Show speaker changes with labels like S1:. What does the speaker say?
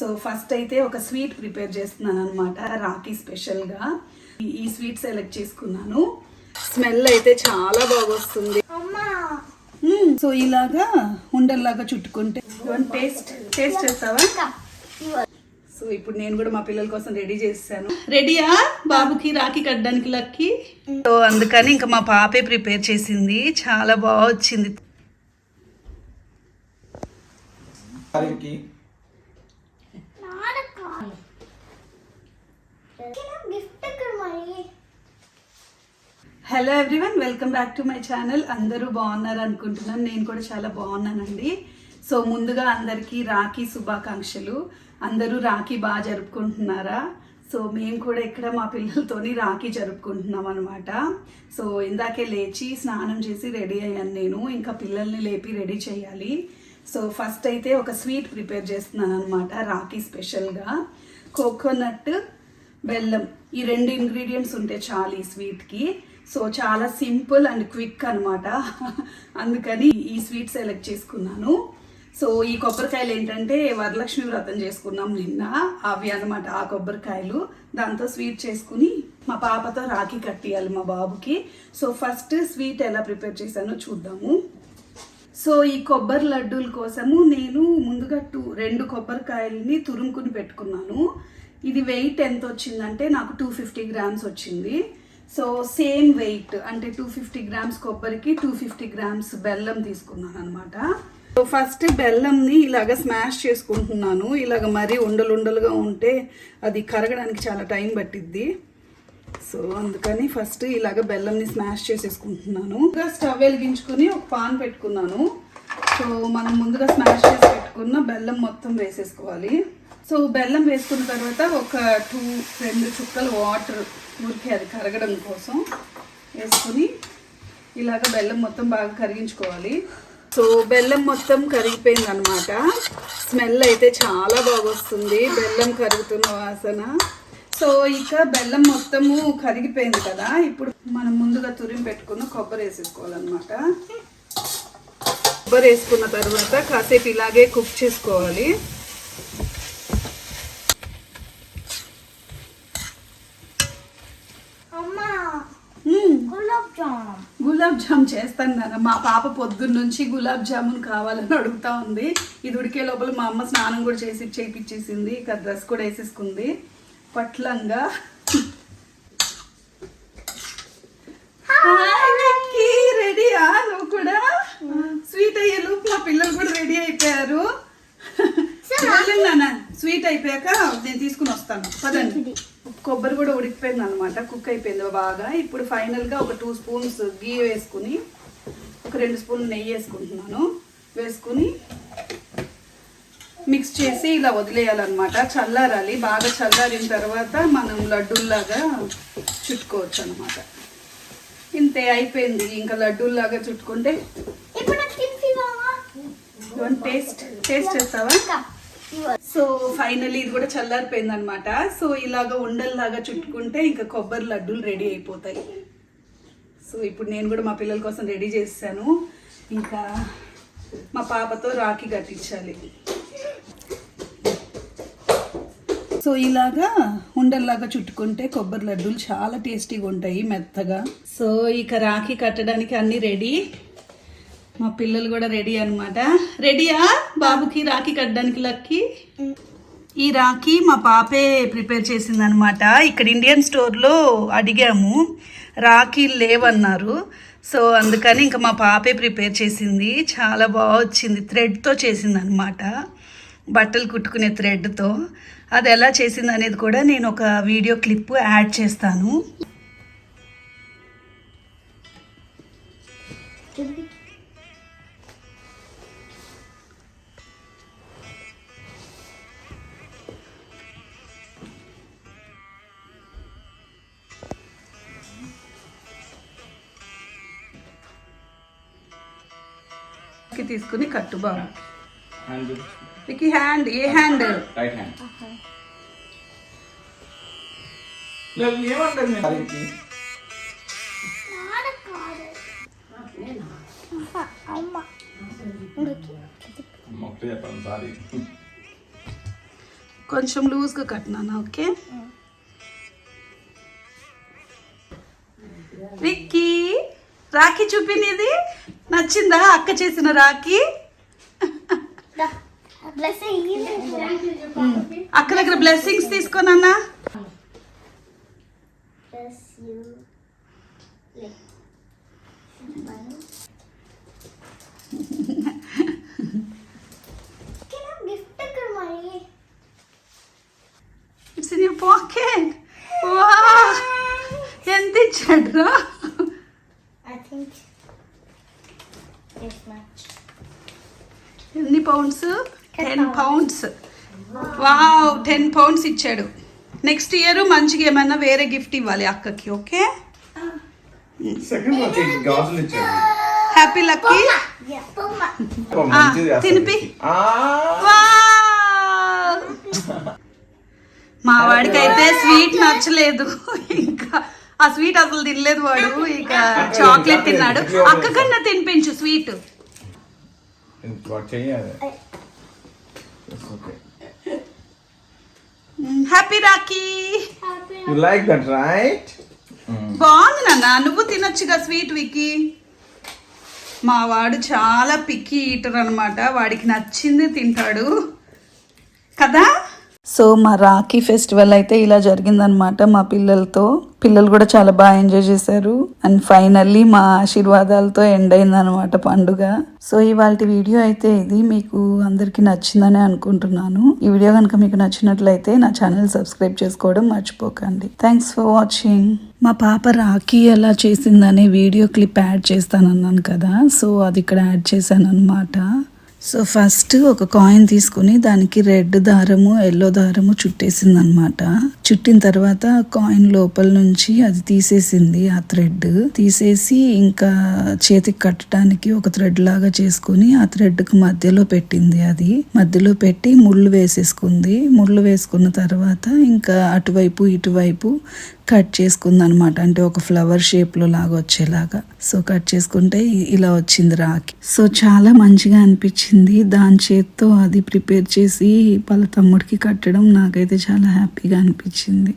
S1: So first అయితే ఒక sweet prepare చేస్తున్నాను అనమాట రాఖీ స్పెషల్గా. ఈ- ఈ స్వీట్ సెలెక్ట్ చేసుకున్నాను. స్మెల్ అయితే చాలా బాగా వస్తుంది. సో ఇలాగా ఉండల్లాగా చుట్టుకుంటే టేస్ట్ టేస్ట్ చేస్తావా? సో ఇప్పుడు నేను కూడా మా పిల్లల కోసం రెడీ చేస్తాను. రెడీయా? బాబుకి రాఖీ కట్టడానికి లక్కి? సో అందుకని ఇంకా మా పాపే ప్రిపేర్ చేసింది. చాలా బాగా వచ్చింది
S2: వారికి
S3: గిఫ్ట్ ఎక్కడ మరి
S1: hello everyone welcome back to my channel అందరూ బాగున్నారు అనుకుంటున్నాను. నేను కూడా చాలా బాగున్నానండి. సో ముందుగా అందరికీ రాఖీ శుభాకాంక్షలు. అందరూ రాఖీ బాగా జరుపుకుంటున్నారా? సో మేము కూడా ఇక్కడ మా పిల్లలతోని రాఖీ జరుపుకుంటున్నాం అనమాట సో ఇందాకే లేచి స్నానం చేసి రెడీ అయ్యాను నేను. ఇంకా పిల్లల్ని లేపి రెడీ చేయాలి. సో ఫస్ట్ అయితే ఒక స్వీట్ ప్రిపేర్ చేస్తున్నాను అనమాట రాఖీ స్పెషల్గా. కోకోనట్ బెల్లం ఈ రెండు ఇంగ్రీడియంట్స్ ఉంటే చాలు ఈ స్వీట్కి. సో చాలా సింపుల్ అండ్ క్విక్ అనమాట అందుకని ఈ స్వీట్ సెలెక్ట్ చేసుకున్నాను. సో ఈ కొబ్బరికాయలు ఏంటంటే వరలక్ష్మి వ్రతం చేసుకున్నాం నిన్న. అవి అనమాట ఆ కొబ్బరికాయలు. దాంతో స్వీట్ చేసుకుని మా పాపతో రాఖీ కట్టియాలి మా బాబుకి. సో ఫస్ట్ స్వీట్ ఎలా ప్రిపేర్ చేశానో చూద్దాము. సో ఈ కొబ్బరి లడ్డూల కోసము నేను ముందుగా టూ రెండు కొబ్బరికాయలని తురుముకుని పెట్టుకున్నాను. ఇది వెయిట్ ఎంత వచ్చిందంటే నాకు టూ ఫిఫ్టీ గ్రామ్స్ వచ్చింది. సో సేమ్ వెయిట్ అంటే టూ ఫిఫ్టీ గ్రామ్స్ కొబ్బరికి టూ ఫిఫ్టీ గ్రామ్స్ బెల్లం తీసుకున్నాను అనమాట సో ఫస్ట్ బెల్లంని ఇలాగ స్మాష్ చేసుకుంటున్నాను. ఇలాగ మరీ ఉండలు ఉండలుగా ఉంటే అది కరగడానికి చాలా టైం పట్టిద్ది. సో అందుకని ఫస్ట్ ఇలాగ బెల్లంని స్మాష్ చేసేసుకుంటున్నాను. ఇంకా స్టవ్ వెలిగించుకుని ఒక పాన్ పెట్టుకున్నాను. సో మనం ముందుగా స్మాష్ చేసి పెట్టుకున్న బెల్లం మొత్తం వేసేసుకోవాలి. సో బెల్లం వేసుకున్న తర్వాత ఒక టూ రెండు చుక్కలు వాటర్ ఊరికే అది కరగడం కోసం వేసుకుని ఇలాగ బెల్లం మొత్తం బాగా కరిగించుకోవాలి. సో బెల్లం మొత్తం కరిగిపోయింది అనమాట స్మెల్ అయితే చాలా బాగా వస్తుంది బెల్లం కరుగుతున్న వాసన. సో ఇక బెల్లం మొత్తము కరిగిపోయింది కదా. ఇప్పుడు మనం ముందుగా తురిమి పెట్టుకున్న కొబ్బరి వేసేసుకోవాలన్నమాట. కొబ్బరి వేసుకున్న తర్వాత కాసేపు ఇలాగే కుక్ చేసుకోవాలి
S3: అమ్మా
S1: మ్మ్.
S3: గులాబ్
S1: జామ్ చేస్తాను నాన్న. మా పాప పొద్దున్న నుంచి గులాబ్ జామున్ కావాలని అడుగుతా ఉంది. ఇది ఉడికే లోపల మా అమ్మ స్నానం కూడా చేసి చేపించేసింది ఇక డ్రెస్ కూడా వేసేసుకుంది. పట్లంగా. రెడీయా నువ్వు కూడా? స్వీట్ అయ్యే లోపు మా పిల్లలు కూడా రెడీ అయిపోయారు. నాన్న. స్వీట్ అయిపోయాక నేను తీసుకుని వస్తాను. పదండి. కొబ్బరి కూడా ఉడికిపోయింది అనమాట కుక్ అయిపోయింది బాగా. ఇప్పుడు ఫైనల్గా ఒక టూ స్పూన్స్ గీ వేసుకుని ఒక రెండు స్పూన్లు నెయ్యి వేసుకుంటున్నాను. వేసుకుని మిక్స్ చేసి ఇలా వదిలేయాలన్నమాట. చల్లారాలి. బాగా చల్లారిన తర్వాత మనం లడ్డూల్లాగా చుట్టుకోవచ్చు అనమాట ఇంతే అయిపోయింది. ఇంకా లడ్డూల్లాగా చుట్టుకుంటే టేస్ట్ టేస్ట్ చేస్తావా? సో ఫైనల్లీ ఇది కూడా చల్లారిపోయింది అనమాట సో ఇలాగ ఉండల్లాగా చుట్టుకుంటే ఇంకా కొబ్బరి లడ్డూలు రెడీ అయిపోతాయి. సో ఇప్పుడు నేను కూడా మా పిల్లల కోసం రెడీ చేశాను. ఇంకా మా పాపతో రాఖీ కట్టించాలి. సో ఇలాగా ఉండల్లాగా చుట్టుకుంటే కొబ్బరి లడ్డూలు చాలా టేస్టీగా ఉంటాయి మెత్తగా. సో ఇక రాఖీ కట్టడానికి అన్నీ రెడీ. మా పిల్లలు కూడా రెడీ అనమాట రెడీయా? బాబుకి రాఖీ కట్టడానికి లక్కి? ఈ రాఖీ మా పాపే ప్రిపేర్ చేసింది అనమాట ఇక్కడ ఇండియన్ స్టోర్లో అడిగాము. రాఖీ లేవన్నారు. సో అందుకని ఇంకా మా పాపే ప్రిపేర్ చేసింది. చాలా బాగా వచ్చింది. థ్రెడ్తో చేసింది అనమాట బట్టలు కుట్టుకునే థ్రెడ్తో. అది ఎలా చేసింది అనేది కూడా నేను ఒక వీడియో క్లిప్ యాడ్ చేస్తాను. తీసుకుని కట్టు బాబు.
S2: హ్యాండ్
S1: వికి హ్యాండ్ ఏ హ్యాండ్
S2: రైట్
S1: కొంచెం లూజ్గా కట్టినాను ఓకే? విక్కీ రాఖీ చూపినిది? నచ్చిందా అక్క చేసిన రాఖీ? అక్క దగ్గర బ్లెస్సింగ్స్ తీసుకోనన్నా
S3: Bless you.
S1: ఎన్ని pounds ten pounds wow ten pounds ఇచ్చాడు. నెక్స్ట్ ఇయర్ మంచిగా ఏమైనా వేరే గిఫ్ట్ ఇవ్వాలి అక్కకి ఓకే హ్యాపీ లక్కీ. తినిపి.
S2: ఆ,
S1: మా వాడికి అయితే స్వీట్ నచ్చలేదు. ఇంకా ఆ స్వీట్ అసలు తినలేదు వాడు. ఇక చాక్లెట్ తిన్నాడు. అక్క కన్నా తినిపించు sweet. Happy rakhi.
S2: like that, right?
S1: బాగుంది నాన్న. నువ్వు తినొచ్చుగా స్వీట్ వికి మా వాడు చాలా పిక్కి ఈటర్ అనమాట వాడికి నచ్చింది తింటాడు. కదా? సో మా రాఖీ ఫెస్టివల్ అయితే ఇలా జరిగిందనమాట మా పిల్లలతో. పిల్లలు కూడా చాలా బాగా ఎంజాయ్ చేశారు. అండ్ ఫైనల్లీ మా ఆశీర్వాదాలతో ఎండ్ అయిందనమాట పండుగ. సో ఇవాళ వీడియో అయితే ఇది. మీకు అందరికీ నచ్చిందని అనుకుంటున్నాను. ఈ వీడియో కనుక మీకు నచ్చినట్లయితే నా ఛానల్ సబ్స్క్రైబ్ చేసుకోవడం మర్చిపోకండి. థ్యాంక్స్ ఫర్ వాచింగ్ మా పాప రాఖీ ఎలా చేసిందనే వీడియో క్లిప్ యాడ్ చేస్తానన్నాను కదా. సో అది ఇక్కడ యాడ్ చేశాను అనమాట సో ఫస్ట్ ఒక కాయిన్ తీసుకుని దానికి రెడ్ దారము ఎల్లో దారము చుట్టేసింది అనమాట చుట్టిన తర్వాత కాయిన్ లోపల నుంచి అది తీసేసింది ఆ థ్రెడ్ తీసేసి ఇంకా చేతికి కట్టడానికి ఒక థ్రెడ్ లాగా చేసుకుని ఆ థ్రెడ్కు మధ్యలో పెట్టింది అది. మధ్యలో పెట్టి ముళ్ళు వేసేసుకుంది. ముళ్ళు వేసుకున్న తర్వాత ఇంకా అటువైపు ఇటువైపు కట్ చేసుకుంది అనమాట అంటే ఒక ఫ్లవర్ షేప్లో లాగా వచ్చేలాగా. సో కట్ చేసుకుంటే ఇలా వచ్చింది రాకి సో చాలా మంచిగా అనిపించింది. దాని చేత్తో అది ప్రిపేర్ చేసి వాళ్ళ తమ్ముడికి కట్టడం నాకైతే చాలా హ్యాపీగా అనిపించింది.